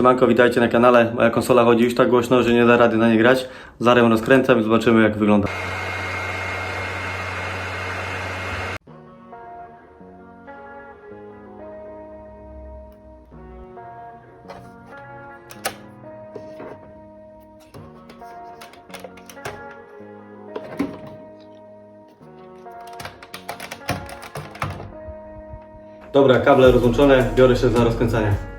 Siemanko, witajcie na kanale. Moja konsola chodzi już tak głośno, że nie da rady na nie grać. Zaraz rozkręcam i zobaczymy jak wygląda. Dobra, kable rozłączone, biorę się za rozkręcanie.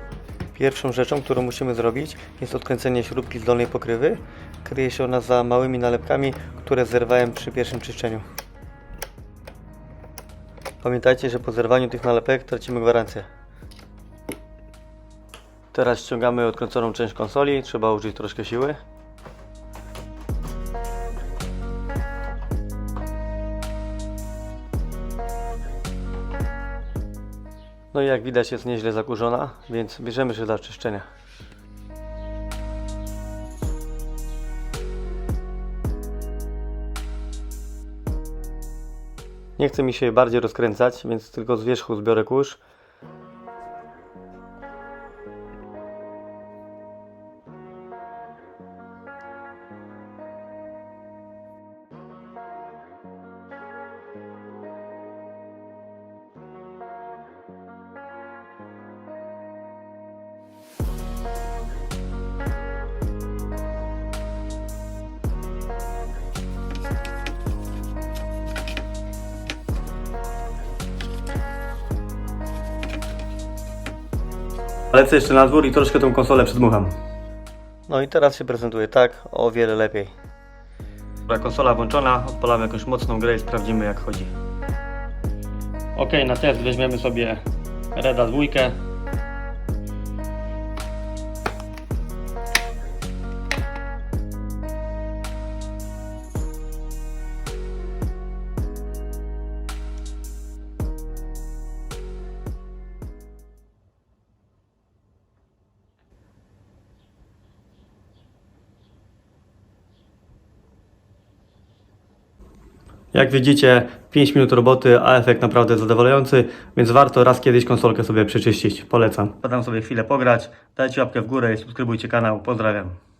Pierwszą rzeczą, którą musimy zrobić jest odkręcenie śrubki z dolnej pokrywy. Kryje się ona za małymi nalepkami, które zerwałem przy pierwszym czyszczeniu. Pamiętajcie, że po zerwaniu tych nalepek tracimy gwarancję. Teraz ściągamy odkręconą część konsoli, trzeba użyć troszkę siły. No i jak widać jest nieźle zakurzona, więc bierzemy się do czyszczenia. Nie chce mi się bardziej rozkręcać, więc tylko z wierzchu zbiorę kurz. Lecę jeszcze na dwór i troszkę tą konsolę przedmucham. No i teraz się prezentuje tak, o wiele lepiej. Dobra, konsola włączona, odpalamy jakąś mocną grę i sprawdzimy jak chodzi. Ok, na test weźmiemy sobie Reda dwójkę. Jak widzicie, 5 minut roboty, a efekt naprawdę zadowalający, więc warto raz kiedyś konsolkę sobie przeczyścić. Polecam. Podam sobie chwilę pograć, dajcie łapkę w górę i subskrybujcie kanał. Pozdrawiam.